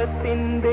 ലോകത്തിൻ്റെ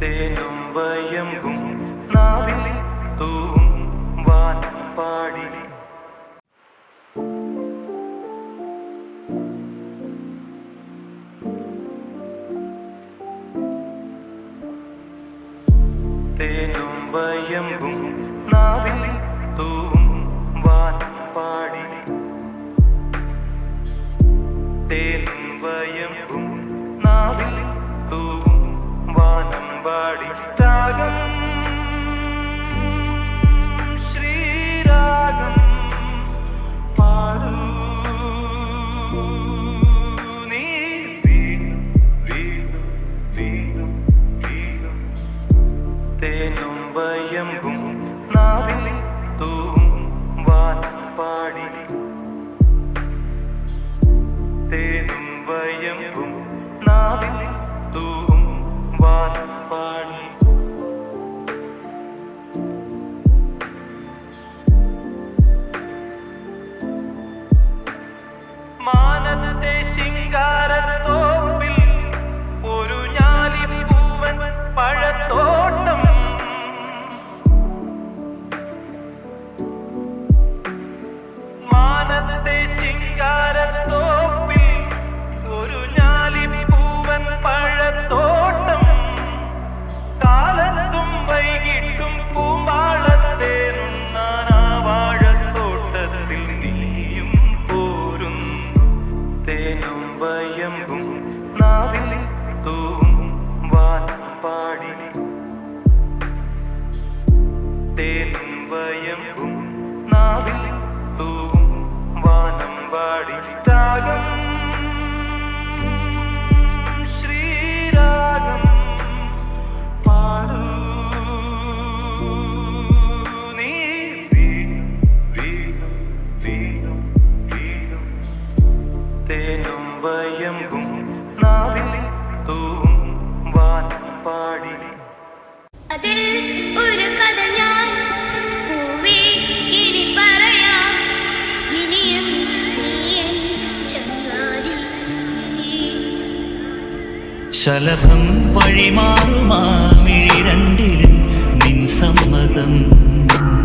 തേനും വയമ്പും നാവിൽ തൂവും വാൻ പാടി jem bum na ശലഭം വഴിമാറുമാരണ്ടിലും നിൻ സമ്മതം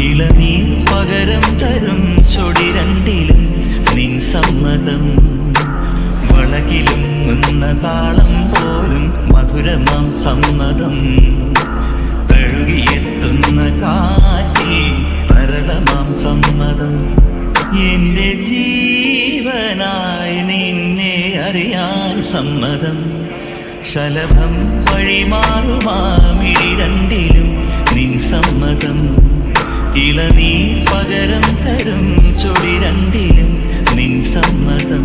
ഇളനീർ പകരം തരും ചൊടി രണ്ടിലും നിൻ സമ്മതം വളകിലും നിന്ന താളം പോലും മധുരമാം സമ്മതം. കഴുകിയെത്തുന്ന കാറ്റിൽ തരളമാം സമ്മതം. എന്റെ ജീവനായി നിന്നെ അറിയാൻ സമ്മതം. ശലഭം വഴിമാറുമാമിഴിരണ്ടിലും നിൻ സമ്മതം. ഇളനീ പകരം തരും ചൊടി രണ്ടിലും നിൻ സമ്മതം.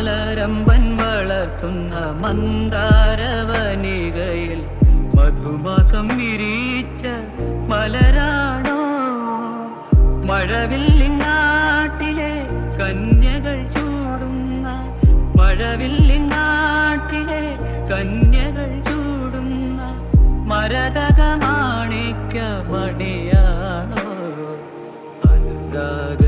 മലരമ്പൻ വളർത്തുന്ന മന്ദാരവനികയിൽ മധുമാസം വിരിച്ച മലരാണോ? മഴവില്ലിൻ നാട്ടിലെ കന്യകൾ ചൂടുന്ന മഴവില്ലിൻ നാട്ടിലെ കന്യകൾ ചൂടുന്ന മരതകമാണിക്ക മണിയാണോ? അനുരാഗ